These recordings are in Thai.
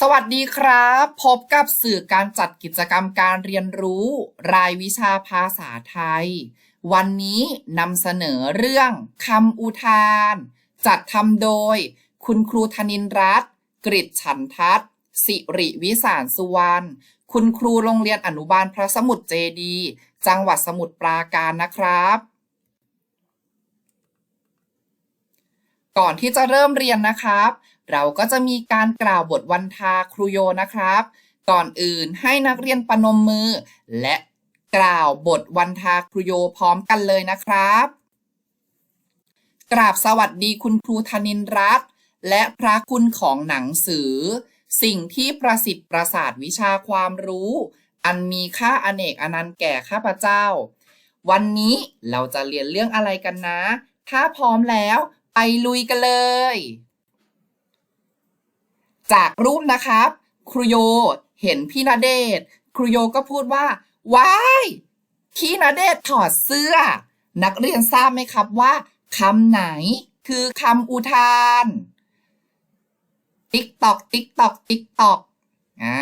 สวัสดีครับ พบกับสื่อการจัดกิจกรรมการเรียนรู้ รายวิชาภาษาไทย วันนี้นำเสนอเรื่องคำอุทาน จัดทำโดย คุณครูธนินรัตน์กริชฉันทัศน์สิริวิสารสุวรรณคุณครูโรงเรียนอนุบาลพระสมุทรเจดี จังหวัดสมุทรปราการนะครับ ก่อนที่จะเริ่มเรียนนะครับ เราก็จะมีการกล่าวบทวันทาครูโยนะครับ ก่อนอื่นให้นักเรียนปนมมือ และกล่าวบทวันทาครูโยพร้อมกันเลยนะครับ กราบสวัสดีคุณครูธนินรัตน์และพระคุณของหนังสือ สิ่งที่ประสิทธิ์ประสาทวิชาความรู้ อันมีค่าอเนกอนันต์แก่ข้าพเจ้า วันนี้เราจะเรียนเรื่องอะไรกันนะ ถ้าพร้อมแล้วไปลุยกันเลย จากรูปนะครับ ครูโยเห็นพี่ณเดชครูโยก็พูดว่าว้ายพี่ณเดชถอดเสื้อ นักเรียนทราบไหมครับว่าคำไหนคือคำอุทาน ติ๊กตอก ติ๊กตอก ติ๊กตอกอ่า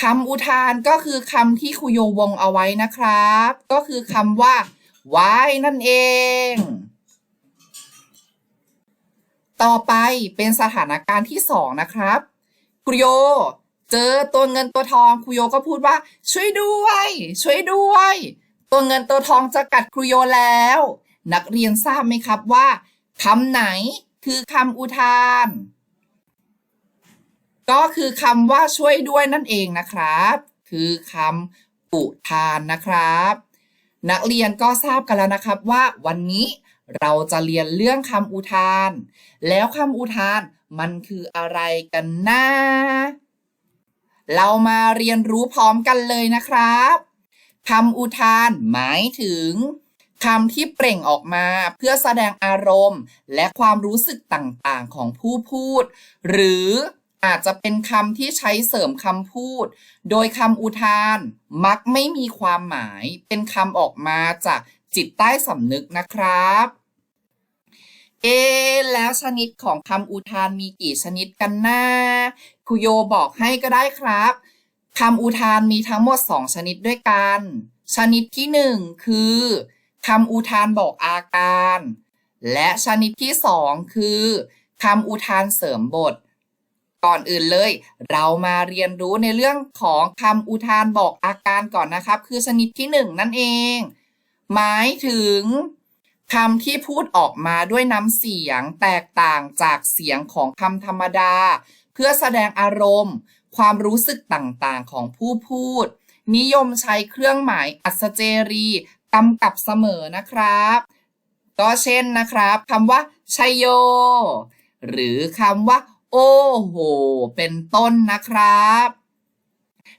คำอุทานก็คือคำที่ครูโยวงเอาไว้นะครับ ก็คือคำว่าว้ายนั่นเอง ต่อไปเป็นสถานการณ์ที่สองนะครับครูโย เจอตัวเงินตัวทองครูโยก็พูดว่า ช่วยด้วย ช่วยด้วย ตัวเงินตัวทองจะกัดครูโยแล้ว นักเรียนทราบไหมครับว่าคำไหนคือคำอุทาน ก็คือคำว่าช่วยด้วยนั่นเองนะครับ คือคำอุทานนะครับ นักเรียนก็ทราบกันแล้วนะครับว่าวันนี้ เราจะเรียนเรื่องคำอุทาน แล้วคำอุทานมันคืออะไรกันนะเรามาเรียนรู้พร้อมกันเลยนะครับคำอุทานหมายถึงคำที่เปล่งออกมาเพื่อแสดงอารมณ์ และความรู้สึกต่างๆของผู้พูด หรืออาจจะเป็นคำที่ใช้เสริมคำพูด โดยคำอุทานมักไม่มีความหมายเป็นคำออกมาจาก จิตใต้สำนึกนะครับ เอ แล้วชนิดของคำอุทานมีกี่ชนิดกันนะครูโยบอกให้ก็ได้ครับคำอุทานมีทั้งหมดสองชนิดด้วยกัน ชนิดที่หนึ่งคือคำอุทานบอกอาการ และชนิดที่สองคือคำอุทานเสริมบท ก่อนอื่นเลย เรามาเรียนรู้ในเรื่องของคำอุทานบอกอาการก่อนนะครับ คือชนิดที่หนึ่งนั่นเอง หมายถึงคำที่พูดออกมาด้วยน้ำเสียงแตกต่างจากเสียงของคำธรรมดา เพื่อแสดงอารมณ์ ความรู้สึกต่างๆของผู้พูด นิยมใช้เครื่องหมายอัศเจรีกำกับเสมอนะครับก็เช่นนะครับคำว่าชัยโย หรือคำว่า โอ้โห เป็นต้นนะครับ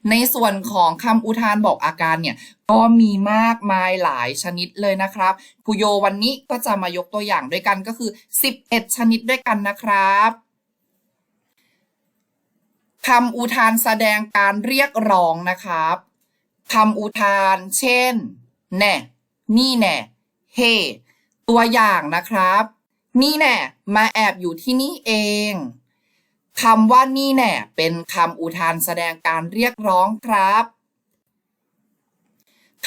ในส่วนของคำอุทานบอกอาการเนี่ยก็มีมากมายหลายชนิดเลยนะครับครูโยวันนี้ก็จะมายกตัวอย่างด้วยกันก็คือ 11 ชนิดด้วยกันนะครับคำอุทานแสดงการเรียกร้องนะครับคำอุทานเช่น แน่ นี่แน่ เฮ hey, ตัวอย่างนะครับ นี่แน่ มาแอบอยู่ที่นี่เอง คำว่านี่แน่เป็นคำอุทานแสดงการเรียกร้องครับ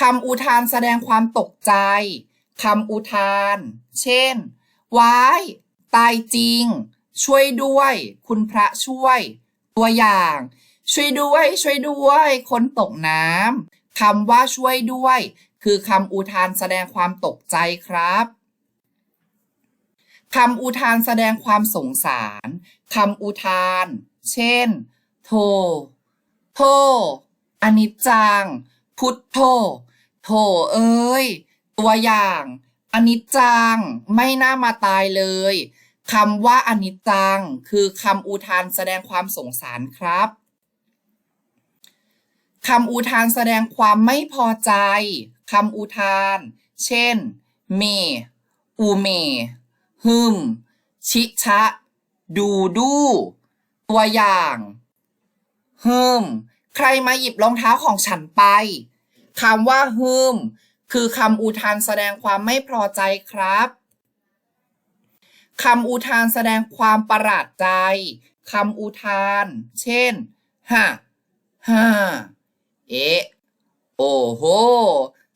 คำอุทานแสดงความตกใจคำอุทาน เช่น ว้าย ตายจริง ช่วยด้วย คุณพระช่วย ตัวอย่าง ช่วยด้วย ช่วยด้วย คนตกน้ำคำว่าช่วยด้วย คือคำอุทานแสดงความตกใจครับ คำอุทานแสดงความสงสารคำอุทาน เช่น โท โทอนิจจัง พุทโธโธเอ้ย ตัวอย่างอนิจจัง ไม่น่ามาตายเลยคำว่าอนิจจัง คือคำอุทานแสดงความสงสารครับคำอุทานแสดงความไม่พอใจคำอุทาน เช่น เม อูเม ฮึม ชิชะ ดูดู ตัวอย่างฮึม ใครมาหยิบรองเท้าของฉันไปคำว่าฮึม คือคำอุทานแสดงความไม่พอใจครับคำอุทานแสดงความประหลาดใจคำอุทาน เช่นฮ่าฮ่าเอะโอ้โห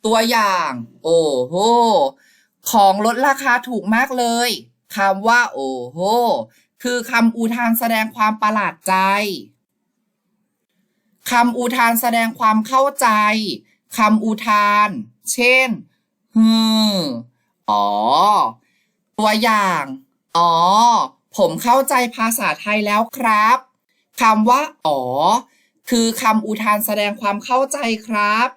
ตัวอย่าง โอ้โห ของลดราคาถูกมากเลยคำว่า โอ้โห คือคำอุทานแสดงความประหลาดใจคำอุทานแสดงความเข้าใจคำอุทาน เช่นฮึมอ๋อ ตัวอย่าง อ๋อ ผมเข้าใจภาษาไทยแล้วครับคำว่า อ๋อ คือคำอุทานแสดงความเข้าใจครับ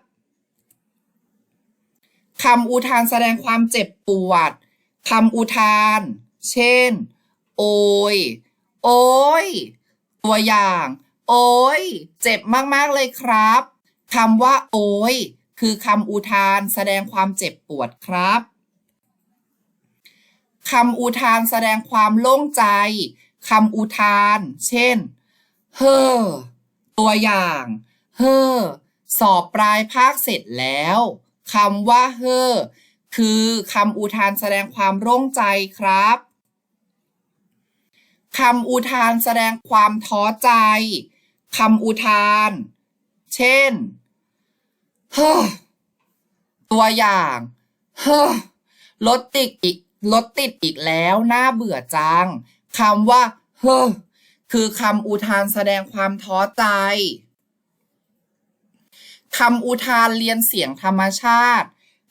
คำอุทานแสดงความเจ็บปวดคำอุทาน เช่น โอย โอ้ย ตัวอย่าง โอ้ย เจ็บมากๆเลยครับคำว่า โอ้ย คือคำอุทานแสดงความเจ็บปวดครับคำอุทานแสดงความโล่งใจคำอุทาน เช่น เฮ้อ ตัวอย่าง เฮ้อ สอบปลายภาคเสร็จแล้ว คำว่าเฮอคือคำอุทานแสดงความโล่งใจครับคำอุทานแสดงความท้อใจคำอุทาน เช่นเฮ้อตัวอย่างเฮ้อรถติดอีกรถติดอีกแล้วน่าเบื่อจังคำว่าเฮ้อคือคำอุทานแสดงความท้อใจ คำอุทานเรียนเสียงธรรมชาติ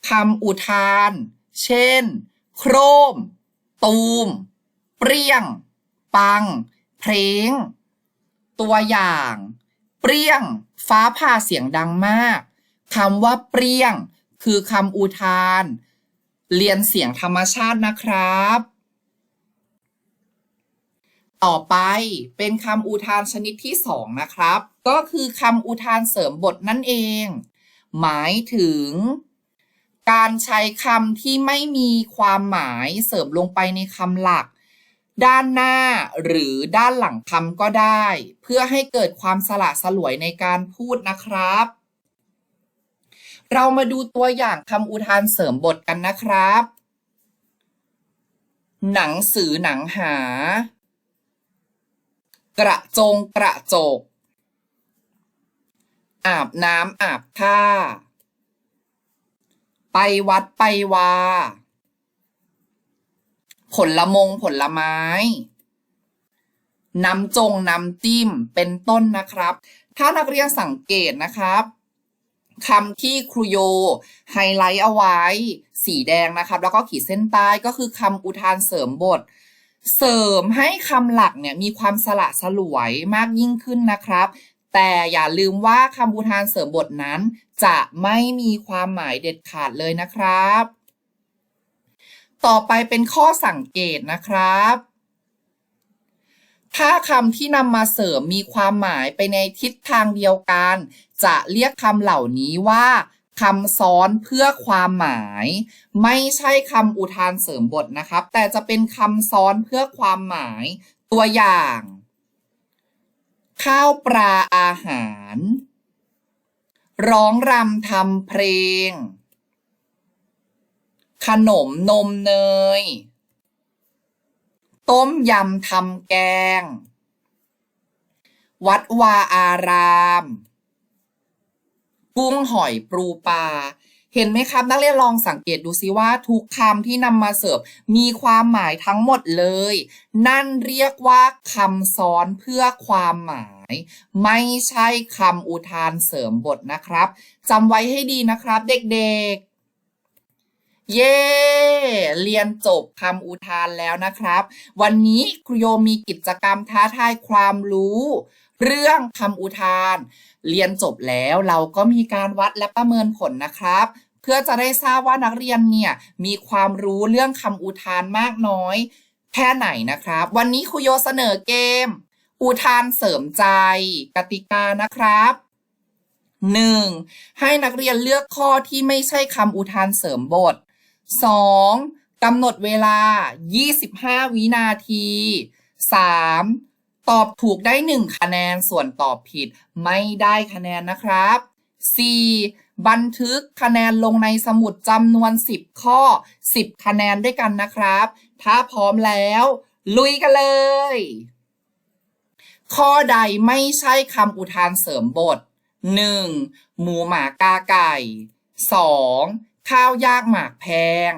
คำอุทาน เช่น โครม ตูม เปรี้ยง ปัง เพลง ตัวอย่าง เปรี้ยง ฟ้าผ่าเสียงดังมากคำว่าเปรี้ยง คือคำอุทาน เรียนเสียงธรรมชาตินะครับ ต่อไปเป็นคำอุทานชนิดที่สองนะครับ ก็คือคำอุทานเสริมบทนั่นเอง หมายถึง การใช้คำที่ไม่มีความหมายเสริมลงไปในคำหลัก ด้านหน้าหรือด้านหลังคำก็ได้ เพื่อให้เกิดความสละสลวยในการพูดนะครับ เรามาดูตัวอย่างคำอุทานเสริมบทกันนะครับ หนังสือหนังหา กระจงกระจก อาบน้ำอาบท่า ไปวัดไปวา ผลละมงผลไม้น้ำจงน้ำจิ้มเป็นต้นนะครับ ถ้านักเรียนสังเกตนะครับคำที่ครูโยไฮไลท์เอาไว้ สีแดงนะครับ แล้วก็ขีดเส้นใต้ก็คือคำอุทานเสริมบท เสริมให้คำหลักเนี่ยมีความสละสลวยมากยิ่งขึ้นนะครับ แต่อย่าลืมว่าคำอุทานเสริมบทนั้น จะไม่มีความหมายเด็ดขาดเลยนะครับ ต่อไปเป็นข้อสังเกตนะครับ ถ้าคำที่นำมาเสริมมีความหมายไปในทิศทางเดียวกัน จะเรียกคำเหล่านี้ว่า คำซ้อนเพื่อความหมาย ไม่ใช่คำอุทานเสริมบทนะครับ แต่จะเป็นคำซ้อนเพื่อความหมาย ตัวอย่าง ข้าวปลาอาหาร ร้องรำทำเพลง ขนมนมเนย ต้มยำทำแกง วัดวาอาราม กุ้งหอยปลูปลาเห็นไหมครับ นักเรียนลองสังเกตดูซิว่าทุกคำที่นำมาเสิร์ฟมีความหมายทั้งหมดเลย นั่นเรียกว่าคำซ้อนเพื่อความหมาย ไม่ใช่คำอุทานเสริมบทนะครับจำไว้ให้ดีนะครับ เด็กๆเย้เรียนจบคำอุทานแล้วนะครับ วันนี้ครูโยมีกิจกรรมท้าทายความรู้ เรื่องคำอุทาน เรียนจบแล้วเราก็มีการวัดและประเมินผลนะครับ เพื่อจะได้ทราบว่านักเรียนเนี่ยมีความรู้เรื่องคำอุทานมากน้อย แค่ไหนนะครับ วันนี้ครูโยเสนอเกม อุทานเสริมใจ กติกานะครับ 1. ให้นักเรียนเลือกข้อที่ไม่ใช่คำอุทานเสริมบท 2. กำหนดเวลา 25 วินาที 3. ตอบถูกได้ 1 คะแนนส่วนตอบผิดไม่ได้คะแนนนะครับ 4. บันทึกคะแนนลงในสมุดจำนวน 10 ข้อ 10 คะแนนด้วยกันนะครับ ถ้าพร้อมแล้ว ลุยกันเลย ข้อใดไม่ใช่คำอุทานเสริมบท 1. หมูหมากาไก่ 2. ข้าวยากหมากแพง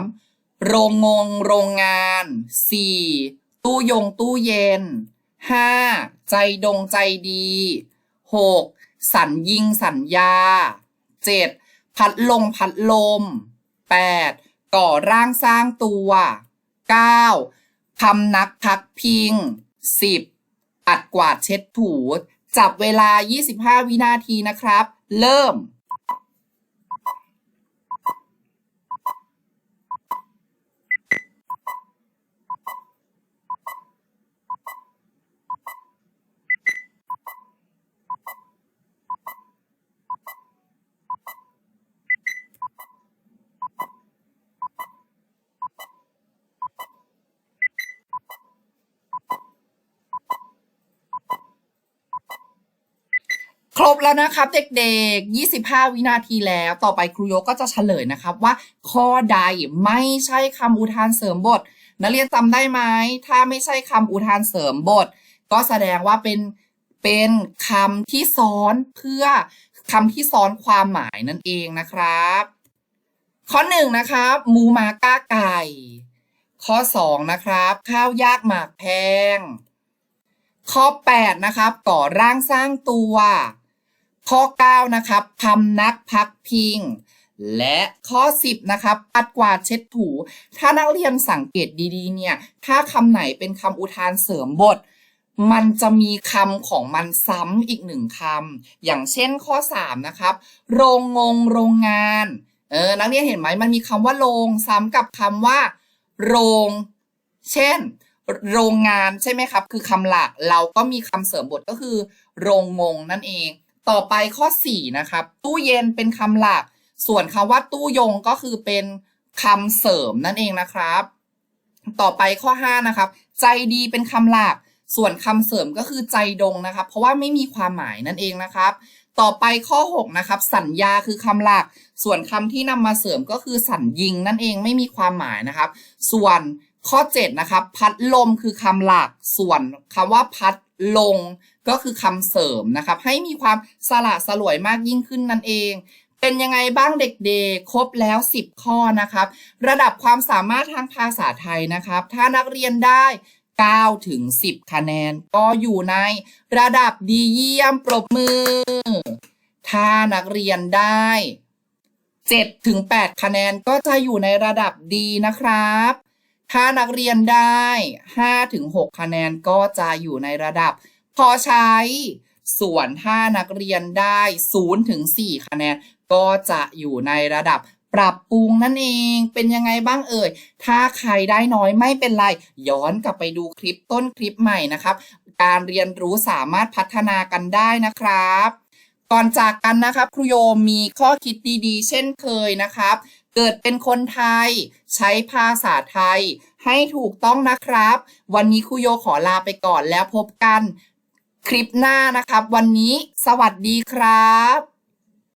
3. โรงงงโรงงาน 4. ตู้ยงตู้เย็น 5. ใจดงใจดี 6. สัญยิงสัญญา 7. พัดลงพัดลม 8. ก่อร่างสร้างตัว 9. พำนักพักพิง 10. ปัดกวาดเช็ดถู จับเวลา 25 วินาทีนะครับ เริ่ม ครบแล้วนะครับ เด็กๆ 25 วินาทีแล้ว ต่อไปครูโยกก็จะเฉลยนะครับว่า ข้อใดไม่ใช่คำอุทานเสริมบท นักเรียนจำได้ไหม ถ้าไม่ใช่คำอุทานเสริมบท ก็แสดงว่าเป็นเป็นคำที่ซ้อนเพื่อคำที่ซ้อนความหมายนั่นเองนะครับ ข้อหนึ่งนะครับมูมาก้าไก่ ข้อสองนะครับ ข้าวยากหมากแพง ข้อ8นะครับก่อร่างสร้างตัว ข้อ 9 นะครับพำนักพักพิง และข้อ 10 นะครับปัดกวาดเช็ดถู ถ้านักเรียนสังเกตดีๆ เนี่ย ถ้าคำไหนเป็นคำอุทานเสริมบท มันจะมีคำของมันซ้ำอีกหนึ่งคำอย่างเช่นข้อ 3 นะครับ โรงงงโรงงาน เออ นักเรียนเห็นไหมมันมีคำว่าโรงซ้ำกับคำว่า โรง เช่นโรงงานใช่ไหมครับ คือคำหลักเราก็มีคำเสริมบทก็คือ โรงงงนั่นเอง ต่อไปข้อ 4 นะครับ ตู้เย็นเป็นคำหลัก ส่วนคำว่าตู้ยงก็คือเป็นคำเสริมนั่นเองนะครับ ต่อไปข้อ 5 นะครับ ใจดีเป็นคำหลัก ส่วนคำเสริมก็คือใจดงนะครับ เพราะว่าไม่มีความหมายนั่นเองนะครับ ต่อไปข้อ 6 นะครับ สัญญาคือคำหลัก ส่วนคำที่นำมาเสริมก็คือสัญยิงนั่นเองไม่มีความหมายนะครับ ส่วนข้อ 7 นะครับ พัดลมคือคำหลัก ส่วนคำว่าพัด ลงก็คือคำเสริมนะครับ ให้มีความสละสลวยมากยิ่งขึ้นนั่นเอง เป็นยังไงบ้างเด็กๆ ครบแล้ว 10 ข้อนะครับ ระดับความสามารถทางภาษาไทยนะครับ ถ้านักเรียนได้9ถึง 10 คะแนน ก็อยู่ในระดับดีเยี่ยมปรบมือ ถ้านักเรียนได้7ถึง8คะแนนก็จะอยู่ในระดับดีนะครับ ถ้านักเรียนได้5ถึง6คะแนนก็จะอยู่ในระดับ พอใช้ ส่วนถ้านักเรียนได้0ถึง4คะแนน ก็จะอยู่ในระดับปรับปรุงนั่นเองเป็นยังไงบ้างเอ่ย ถ้าใครได้น้อยไม่เป็นไร ย้อนกลับไปดูคลิปต้นคลิปใหม่นะครับ การเรียนรู้สามารถพัฒนากันได้นะครับ ก่อนจากกันนะครับ ครูโยมีข้อคิดดีๆ เช่นเคยนะครับ เกิดเป็นคนไทย ใช้ภาษาไทย ให้ถูกต้องนะครับ วันนี้ครูโยขอลาไปก่อนแล้วพบกัน คลิปหน้านะครับ วันนี้สวัสดีครับ